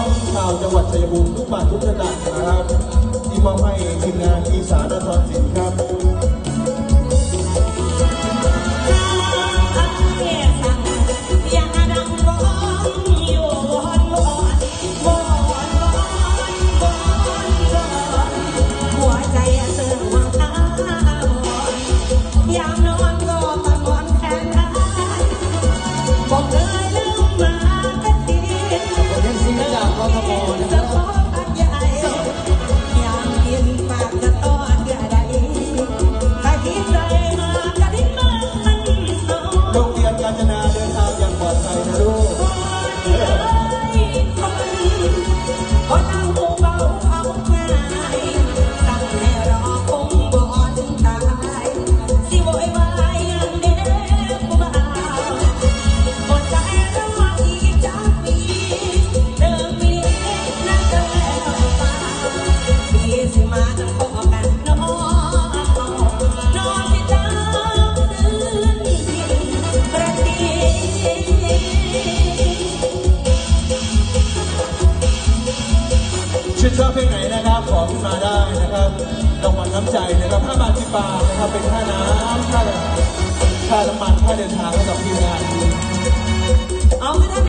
องชาวจังหวัดชัยภูมิทุกบาททุกสตางค์นะครับ ที่มาให้ทีมงานอีสานนครศิลป์ครับ ก ชอบเพลงไหนนะครับ ขอขึ้นมาได้นะครับรางวัลน้ำใจนะครับ5บาท10บาทนะครับ เป็นค่าน้ำค่าค่าน้ำมันค่าเดินทางให้กับทีมงานเอาไม่ได้